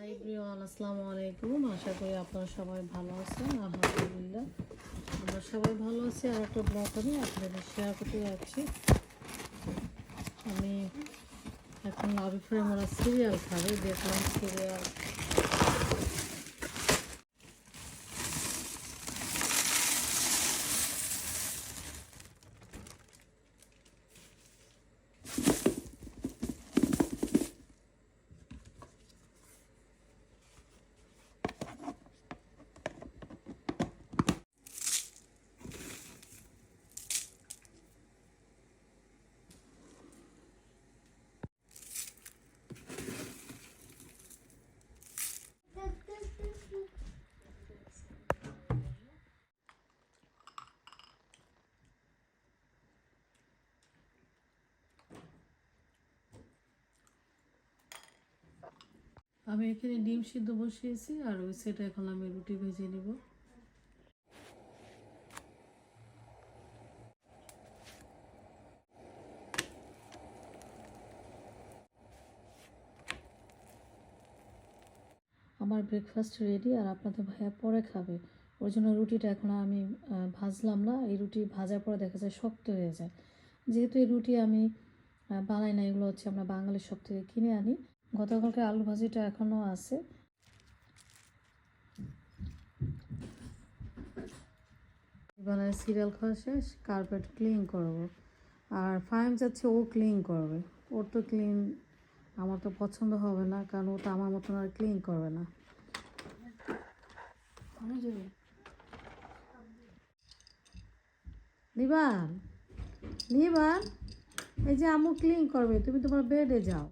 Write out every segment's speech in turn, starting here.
High Brian আসসালামু আলাইকুম। আশা করি আপনারা সবাই ভালো আছেন, আলহামদুলিল্লাহ। আমরা সবাই ভালো আছি। আর একটা ব্লগ আমি আপনাদের শেয়ার করতে যাচ্ছি। আমি এখন ফ্রেম ওরা সিরিয়াল খাবে, দেখলাম সিরিয়াল আমি এখানে ডিম সিদ্ধ বসিয়েছি, আর ওই সেটা এখন আমি রুটি ভেজে নেব। আমার ব্রেকফাস্ট রেডি আর আপনাদের ভাইয়া পরে খাবে। ওর জন্য রুটিটা এখন আমি ভাজলাম না। এই রুটি ভাজার পরে দেখা যায় শক্ত হয়ে যায়। যেহেতু এই রুটি আমি বানাই না, এগুলো হচ্ছে আমরা বাঙালির সব থেকে কিনে আনি। গতকালকে আলু ভাজিটা এখনও আছে। এবারে সিরিয়াল খাওয়া শেষ কার্পেট ক্লিন করব। আর ফাইম যাচ্ছে ও ক্লিন করবে। ওর তো ক্লিন আমার তো পছন্দ হবে না, কারণ ও তো আমার মতন আর ক্লিন করবে না। নিবান নিবান, এই যে আম্মু ক্লিন করবে, তুমি তোমার বেডে যাও।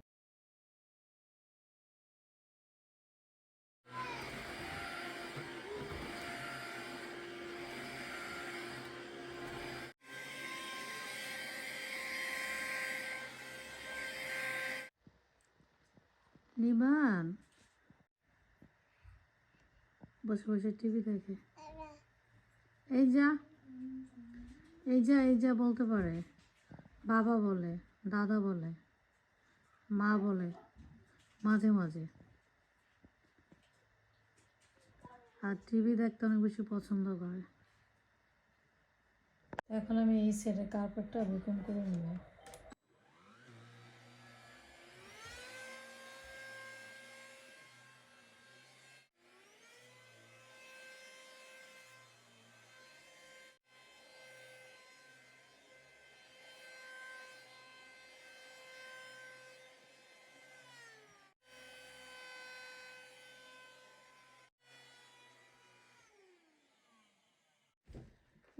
নিবান। বসে বসে টিভি দেখে। এই যা। এই যা এই যা বলতে পারে। বাবা বলে, দাদা বলে, মা বলে, মাঝে মাঝে। আর টিভি দেখতে অনেক বেশি পছন্দ করে। এখন আমি এই সেটের কার্পেটটা বিকন করে নিব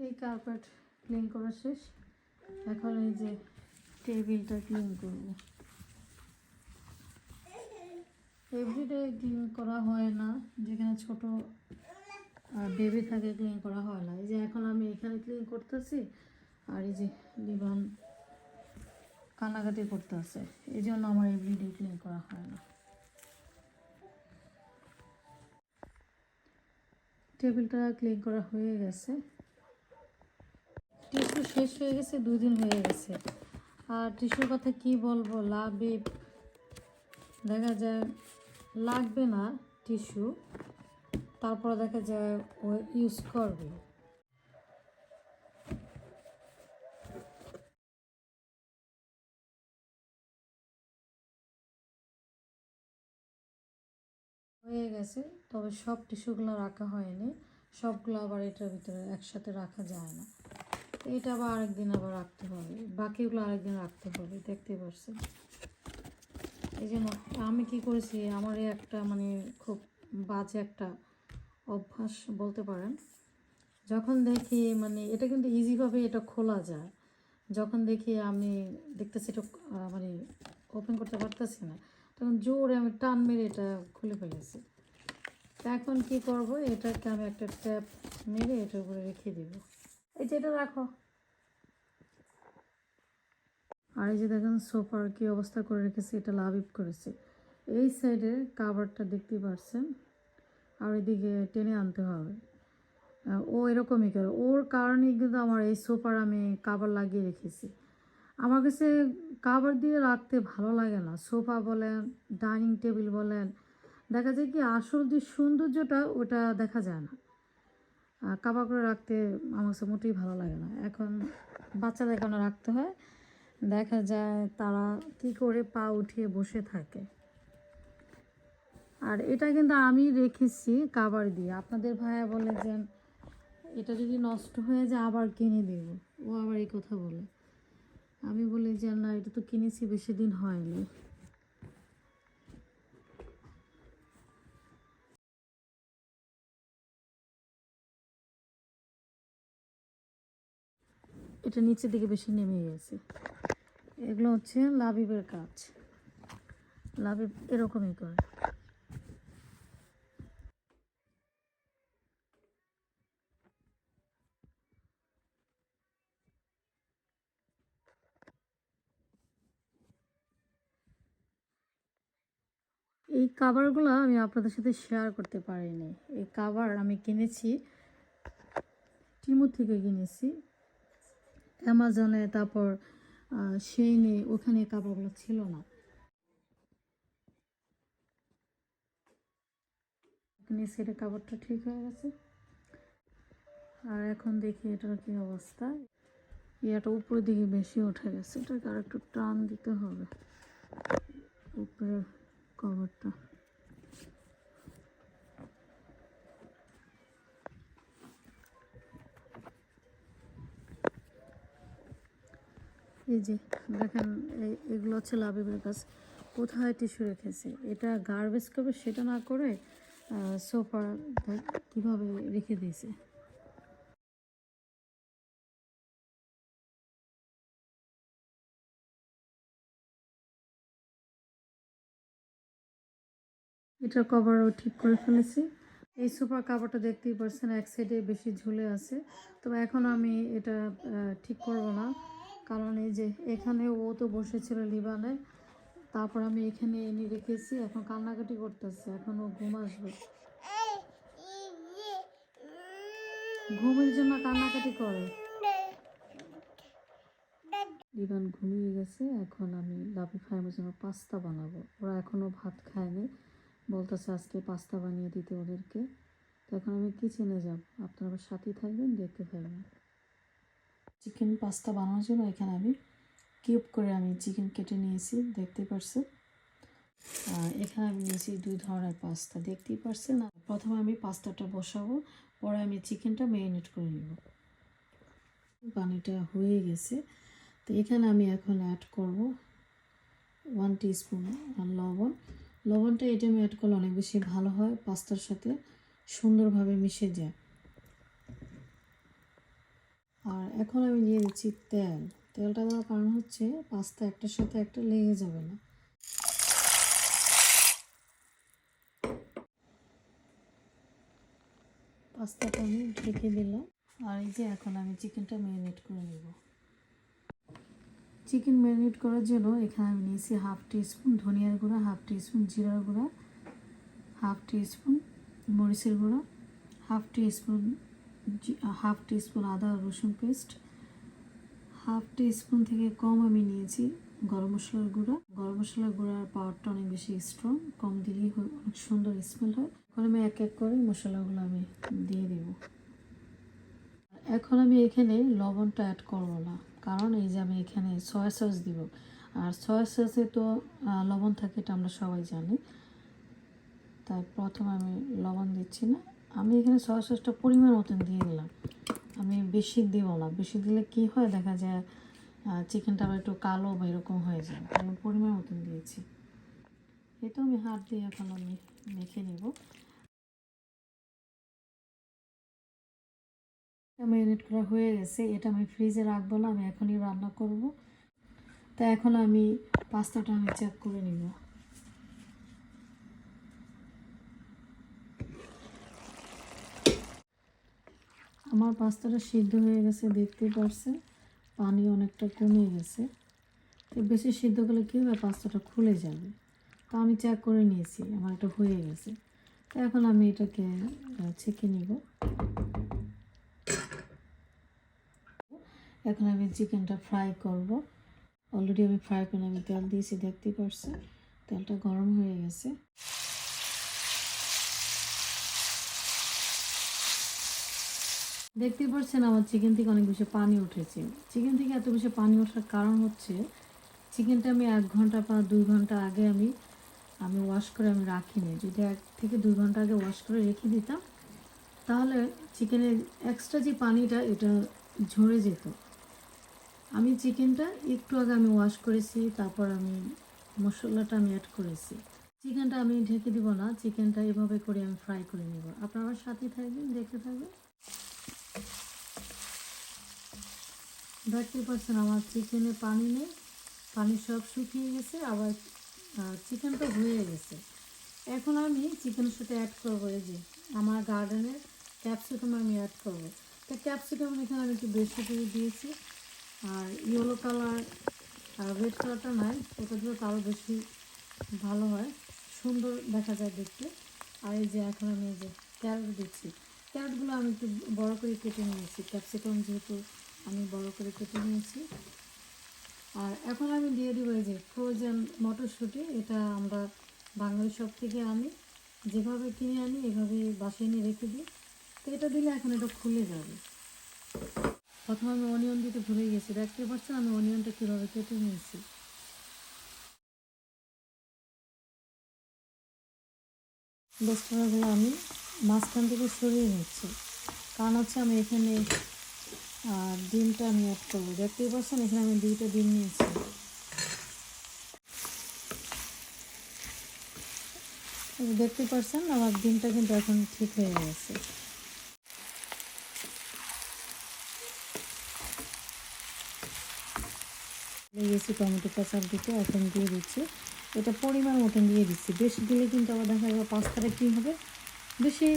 এই কার্পেট ক্লিন করা শেষ। এখন এই যে টেবিলটা ক্লিন করব। এভরিডে ক্লিন করা হয় না, যেখানে ছোট বেবি থাকে ক্লিন করা হয় না। এই যে এখন আমি এখানে ক্লিন করতেছি, আর এই যে লিবান কানাকাটি করতেছে। এই জন্য আমার এভরিডে ক্লিন করা হয় না। টেবিলটা ক্লিন করা হয়ে গেছে। টিস্যু শেষ হয়ে গেছে দুই দিন হয়ে গেছে। আর টিস্যুর কথা কি বলব, লাভে দেখা যায় লাগবে না টিস্যু, তারপর দেখা যায় ও ইউজ করবে। হয়ে গেছে, তবে সব টিস্যুগুলো রাখা হয়নি, সবগুলো আবার এটার ভিতরে একসাথে রাখা যায় না। এটা আবার আরেকদিন আবার রাখতে হবে। বাকিগুলো আরেকদিন রাখতে হবে, দেখতে পারছেন? এই জন্য আমি কি করেছি আমার একটা মানে খুব বাজে একটা অভ্যাস বলতে পারেন। যখন দেখি মানে এটা কিন্তু ইজিভাবে এটা খোলা যায়। যখন দেখি আমি দেখতেছি এটা মানে ওপেন করতে পারতেছি না, তখন জোরে আমি টান মেরে এটা খুলে ফেলেছি। এখন কি করব, এটাকে আমি একটা ট্যাপ মেরে এটার উপরে রেখে দিব। আর এই যে দেখেন সোফার কি অবস্থা করে রেখেছে, এটা লাভিব করেছে। এই সাইডের কাভারটা দেখতে পারছেন? আর এদিকে টেনে আনতে হবে। ও এরকমই করে। ওর কারণেই কিন্তু আমার এই সোফার আমি কাভার লাগিয়ে রেখেছি। আমার কাছে কাভার দিয়ে রাখতে ভালো লাগে না। সোফা বলেন, ডাইনিং টেবিল বলেন, দেখা যায় কি আসল যে সৌন্দর্যটা ওটা দেখা যায় না। কাবা করে রাখতে আমার কাছে মোটেই ভালো লাগে না। এখন বাচ্চাদের কেন রাখতে হয়? দেখা যায় তারা কি করে পা উঠিয়ে বসে থাকে। আর এটা কিন্তু আমি রেখেছি কাবার দিয়ে। আপনাদের ভাইয়া বলে যে, এটা যদি নষ্ট হয়ে যায় আবার কিনে দেব। ও আবার এই কথা বলে। আমি বলি যে, না, এটা তো কিনেছি, বেশি দিন হয়নি। এটা নিচের দিকে বেশি নেমে গেছে। এগুলো হচ্ছে লাবিবের কাজ। লাবিব এরকমই করে। এই কাভারগুলো আমি আপনাদের সাথে শেয়ার করতে পারিনি। এই কাভার আমি কিনেছি টিমু থেকে কিনেছি। অ্যামাজনে, তারপর সেইনে ওখানে কাপড়গুলো ছিল না। সেটা কাপড়টা ঠিক হয়ে গেছে। আর এখন দেখি এটার কি অবস্থা। ইয়াটা উপরের দিকে বেশি উঠে গেছে। এটাকে আর একটু টান দিতে হবে। উপরের কভারটা এই যে, দেখেন এগুলো হচ্ছে লাবিবের কাছে কোথায় টিস্যু রেখেছে? এটা গার্বেজ করবে, সেটা না করে সোফা কীভাবে রেখে দিয়েছে? এটার কভারও ঠিক করে ফেলেছি। এই সোফার কাভারটা দেখতেই পারছেন, এক সাইডে বেশি ঝুলে আছে। তবে এখন আমি এটা ঠিক করব না। কারণ এই যে এখানে ও তো বসেছিল লিবানে, তারপর আমি এখানে এনে রেখেছি, এখন কান্নাকাটি করতেছে, এখন ও ঘুম আসবে। ঘুমের জন্য কান্নাকাটি করে। লিবান ঘুমিয়ে গেছে, এখন আমি লাভি ফাইমের জন্য পাস্তা বানাবো। ওরা এখনও ভাত খায়নি, বলতেছে আজকে পাস্তা বানিয়ে দিতে ওদেরকে। তো এখন আমি কিচেনে যাব। আপনারা সাথেই থাকবেন, দেখতে থাকবেন। চিকেন পাস্তা বানানোর জন্য এখানে আমি কিউব করে আমি চিকেন কেটে নিয়েছি দেখতে পারছেন? আর এখানে আমি নিয়েছি দুই ধরনের পাস্তা দেখতেই পারছেন? আর প্রথমে আমি পাস্তাটা বসাবো, পরে আমি চিকেনটা ম্যারিনেট করে নেব। পানিটা হয়ে গেছে। তো এখানে আমি এখন অ্যাড করব ওয়ান টিস্পুন লবণ। লবণটা এটা আমি অ্যাড করলে অনেক বেশি ভালো হয় পাস্তার সাথে সুন্দরভাবে মিশে যায়। আর এখন আমি দিয়ে দিচ্ছি তেল। তেলটা দেওয়ার কারণ হচ্ছে পাস্তা একটার সাথে একটা লেগে যাবে না। পাস্তাটা আমি ঢেকে দিলাম। আর এই যে এখন আমি চিকেনটা ম্যারিনেট করে নেব। চিকেন ম্যারিনেট করার জন্য এখানে আমি নিয়েছি হাফ টিস্পুন ধনিয়ার গুঁড়া, হাফ টিস্পুন জিরার গুঁড়া, হাফ টিস্পুন মরিচের গুঁড়া, হাফ টিস্পুন হাফ টিস্পুন আদা রসুন পেস্ট, হাফ টিস্পুন থেকে কম আমি নিয়েছি গরম মশলার গুঁড়া। গরম মশলার গুঁড়ার পাওয়ারটা অনেক বেশি স্ট্রং কম দিলেই অনেক সুন্দর স্মেল হয়। এখন আমি এক এক করে মশলাগুলো আমি দিয়ে দেব। এখন আমি এখানে লবণটা অ্যাড করব না, কারণ এই যে আমি এখানে সয়া সস দিব। আর সয়া সসে তো লবণ থাকে এটা আমরা সবাই জানি, তাই প্রথম আমি লবণ দিচ্ছি না। আমি এখানে সয়া পরিমাণ মতন দিয়ে দিলাম আমি বেশি দিব না। বেশি দিলে কি হয়? দেখা যায় চিকেনটা একটু কালো বা এরকম হয়ে যায়। আমি পরিমাণ মতন দিয়েছি। এটা আমি হাত দিয়ে এখন আমি মেখে নিব। ম্যারিনেট করা হয়ে গেছে। এটা আমি ফ্রিজে রাখব না। আমি এখনই রান্না করব। তা এখন আমি পাস্তাটা আমি চেক করে নিব। আমার পাস্তাটা সিদ্ধ হয়ে গেছে দেখতে পারছে পানি অনেকটা কমে গেছে। তো বেশি সিদ্ধ করলে কী হবে? পাস্তাটা খুলে যাবে। তো আমি চেক করে নিয়েছি, আমার এটা হয়ে গেছে। তো এখন আমি এটাকে ছেঁকে নিব। এখন আমি চিকেনটা ফ্রাই করব। অলরেডি আমি ফ্রাই প্যানে আমি তেল দিয়েছি, দেখতেই পারছি তেলটা গরম হয়ে গেছে। দেখতে পাচ্ছেন আমার চিকেন থেকে অনেক বেশি পানি উঠেছে। চিকেন থেকে এত বেশি পানি ওঠার কারণ হচ্ছে চিকেনটা আমি এক ঘণ্টা বা দুই ঘণ্টা আগে আমি আমি ওয়াশ করে আমি রাখিনি। যদি এক থেকে দুই ঘণ্টা আগে ওয়াশ করে রেখে দিতাম, তাহলে চিকেনের এক্সট্রা যে পানিটা, এটা ঝরে যেত। আমি চিকেনটা একটু আগে আমি ওয়াশ করেছি, তারপর আমি মশলাটা আমি অ্যাড করেছি। চিকেনটা আমি ঢেকে দিব না চিকেনটা এভাবে করে আমি ফ্রাই করে নেব। আপনারা সাথে থাকবেন, দেখতে থাকবেন। দেখতে পাচ্ছেন আমার চিকেনে পানি নেই, পানি সব শুকিয়ে গেছে, আবার চিকেনটা হয়ে গেছে। এখন আমি চিকেনের সাথে অ্যাড করব এই যে আমার গার্ডেনের ক্যাপসিকাম আমি অ্যাড করব। তো ক্যাপসিকাম এখানে আমি একটু বেশি করে দিয়েছি, আর ইয়েলো কালার আর রেড কালারটা নাই, ওটা দিলে তো আরও বেশি ভালো হয়, সুন্দর দেখা যায় দেখতে। আর এই যে এখন আমি এই যে ক্যারট দিচ্ছি ক্যারটগুলো আমি একটু বড় করে কেটে নিয়েছি ক্যাপসিকাম যেহেতু আমি বড় করে কেটে নিয়েছি। আর এখন আমি দিয়ে দিব এই যে ফ্রোজেন মটরশুঁটি, এটা আমরা বাঙালি শপ থেকে আনি। যেভাবে কিনে আনি এভাবে বাসায় নিয়ে রেখে দিই। তো এটা দিলে এখন এটা খুলে যাবে। প্রথমে আমি অনিয়ন দিতে ভুলে গেছি। দেখতে পাচ্ছেন আমি অনিয়নটা কীভাবে কেটে নিয়েছি। বেস্টগুলো আমি মাঝখান থেকে সরিয়ে নিচ্ছি। কারণ হচ্ছে আমি এখানে আর ডিমটা আমি অ্যাড করব। দেখতেই পাচ্ছেন, এখানে আমি দুইটা ডিম নিয়েছি। দেখতে পাচ্ছেন, আমার ডিমটা কিন্তু এখন ঠিক হয়ে গেছে। দিয়েছি টমেটো পেঁচার দিতে এখন দিয়ে দিচ্ছি। এটা পরিমাণ মতন দিয়ে দিচ্ছি। বেশি দিলে কিন্তু আবার দেখা যাবে পাস্তাটা কী হবে? বেশি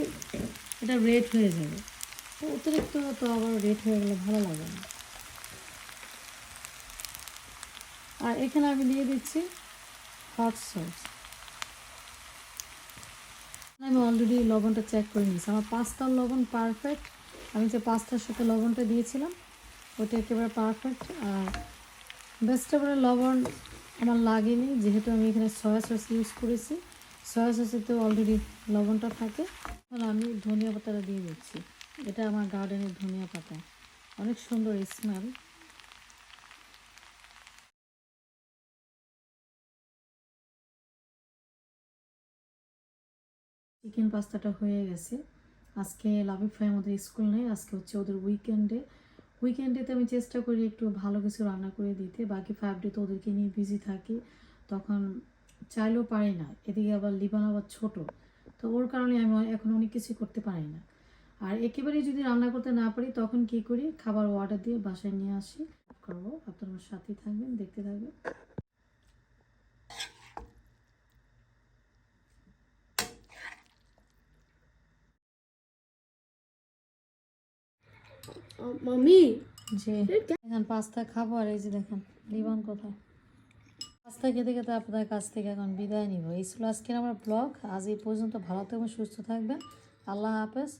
এটা রেড হয়ে যাবে। অতিরিক্ত তো আবার রেড হয়ে গেলে ভালো লাগে না। আর এখানে আমি দিয়ে দিচ্ছি হট সস আমি অলরেডি লবণটা চেক করে নিয়েছি। আমার পাস্তার লবণ পারফেক্ট আমি যে পাস্তার সাথে লবণটা দিয়েছিলাম, ওটা একেবারে পারফেক্ট আর ভেজিটেবলের লবণ আমার লাগেনি, যেহেতু আমি এখানে সয়া সস ইউজ করেছি। সয়া সসে তো অলরেডি লবণটা থাকে। তাহলে আমি ধনিয়া পাতাটা দিয়ে দিচ্ছি। এটা আমার গার্ডেনের ধনিয়া পাতা। অনেক সুন্দর স্মেল চিকেন পাস্তাটা হয়ে গেছে। আজকে লাভি ফ্রাই আমাদের স্কুল নেই, আজকে হচ্ছে ওদের উইকেন্ডে উইকেন্ডেতে আমি চেষ্টা করি একটু ভালো কিছু রান্না করে দিতে। বাকি ফাইভ ডে তো ওদেরকে নিয়ে বিজি থাকি। তখন চাইলেও পারি না। এদিকে আবার লিবান আবার ছোট। তো ওর কারণে আমি এখন অনেক কিছু করতে পারি না। আর একেবারেই যদি রান্না করতে না পারি তখন কি করি? খাবার অর্ডার দিয়ে বাসায় নিয়ে আসি। করব। আপনার সাথেই থাকবেন দেখতে থাকবেন। মামি। যে এখন পাস্তা খাব আর এই যে দেখেন লিবান কোথায়? পাস্তা খেতে খেতে আপনাদের কাছ থেকে এখন বিদায় নিব। এই ছিল আজকের আমার ব্লগ। আজ এই পর্যন্ত ভালো থাকবেন সুস্থ থাকবেন। আল্লাহ হাফেজ।